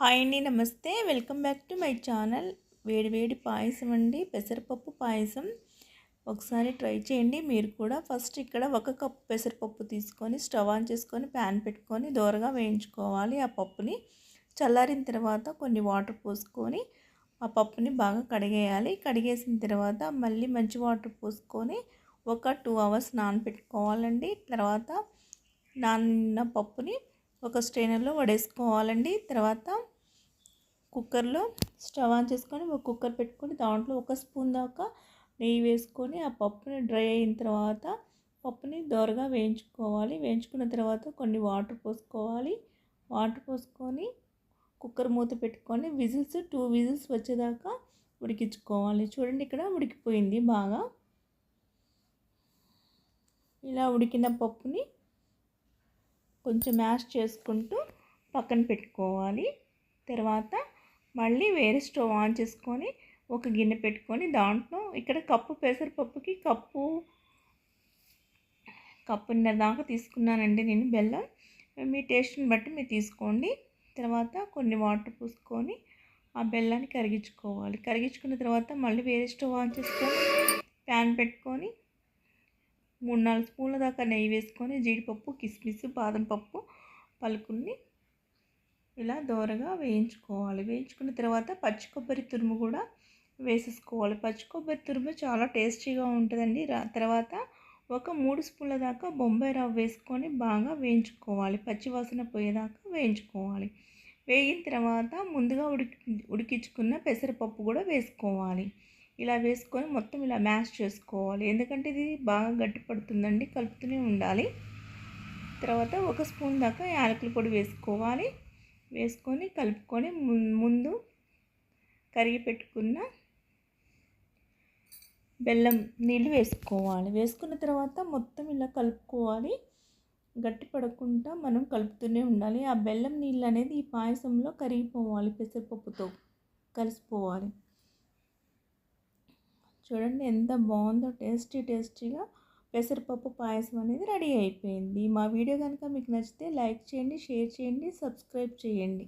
Hi అండి నమస్తే. Welcome back to my channel. వేడివేడి పాయసం అండి పెసరపప్పు పాయసం. ఒకసారి ట్రై చేయండి. మీరు కూడా ఫస్ట్ ఇక్కడ ఒక కప్పు పెసరపప్పు తీసుకొని స్టవ్ ఆన్ చేసుకొని ప్యాన్ పెట్టుకొని దోరగా వేయించుకోవాలి ఆ పప్పుని. చల్లారిన తర్వాత కొన్ని వాటర్ పోసుకొని ఆ పప్పుని బాగా కడిగేయాలి. కడిగేసిన తర్వాత మళ్ళీ మంచి వాటర్ పోసుకొని ఒక టూ అవర్స్ నానబెట్టుకోవాలండి తర్వాత నాన్న పప్పుని ఒక స్ట్రైనర్లో వడేసుకోవాలండి. తర్వాత కుక్కర్లో స్టవ్ ఆన్ చేసుకొని ఒక కుక్కర్ పెట్టుకొని దాంట్లో ఒక స్పూన్ దాకా నెయ్యి వేసుకొని ఆ పప్పుని డ్రై అయిన తర్వాత పప్పుని దోరగా వేయించుకోవాలి. వేయించుకున్న తర్వాత కొన్ని వాటర్ పోసుకోవాలి. వాటర్ పోసుకొని కుక్కర్ మూత పెట్టుకొని విజిల్స్ టూ విజిల్స్ వచ్చేదాకా ఉడికించుకోవాలి. చూడండి ఇక్కడ ఉడికిపోయింది బాగా. ఇలా ఉడికిన పప్పుని కొంచెం మ్యాష్ చేసుకుంటూ పక్కన పెట్టుకోవాలి. తర్వాత మళ్ళీ వేరే స్టవ్ ఆన్ చేసుకొని ఒక గిన్నె పెట్టుకొని దాంట్లో ఇక్కడ కప్పు పెసరపప్పుకి కప్పు కప్పున్నర దాకా తీసుకున్నానండి నేను బెల్లం. మీ టేస్ట్ని బట్టి మీరు తీసుకోండి. తర్వాత కొన్ని వాటర్ పూసుకొని ఆ బెల్లాన్ని కరిగించుకోవాలి. కరిగించుకున్న తర్వాత మళ్ళీ వేరే స్టవ్ ఆన్ చేసుకొని ప్యాన్ పెట్టుకొని మూడు నాలుగు స్పూన్ల దాకా నెయ్యి వేసుకొని జీడిపప్పు కిస్మిస్ బాదం పప్పు పలుకుల్ని ఇలా దోరగా వేయించుకోవాలి. వేయించుకున్న తర్వాత పచ్చి కొబ్బరి తురుము కూడా వేసేసుకోవాలి. పచ్చి కొబ్బరి తురుము చాలా టేస్టీగా ఉంటుందండి. తర్వాత ఒక మూడు స్పూన్ల దాకా బొంబాయి రవ్వ వేసుకొని బాగా వేయించుకోవాలి. పచ్చి వాసన పోయేదాకా వేయించుకోవాలి. వేగిన తర్వాత ముందుగా ఉడికి ఉడికించుకున్న పెసరపప్పు కూడా వేసుకోవాలి. ఇలా వేసుకొని మొత్తం ఇలా మ్యాష్ చేసుకోవాలి. ఎందుకంటే ఇది బాగా గట్టి పడుతుందండి కలుపుతూనే ఉండాలి. తర్వాత ఒక స్పూన్ దాకా యాలకుల పొడి వేసుకోవాలి. వేసుకొని కలుపుకొని ముందు కరిగి పెట్టుకున్న బెల్లం నీళ్ళు వేసుకోవాలి. వేసుకున్న తర్వాత మొత్తం ఇలా కలుపుకోవాలి. గట్టి పడకుండా మనం కలుపుతూనే ఉండాలి. ఆ బెల్లం నీళ్ళు అనేది ఈ పాయసంలో కరిగిపోవాలి పెసరపప్పుతో కలిసిపోవాలి. చూడండి ఎంత బాగుందో టేస్టీ టేస్టీగా పెసరపప్పు పాయసం అనేది రెడీ అయిపోయింది. మా వీడియో కనుక మీకు నచ్చితే లైక్ చేయండి షేర్ చేయండి సబ్స్క్రైబ్ చేయండి.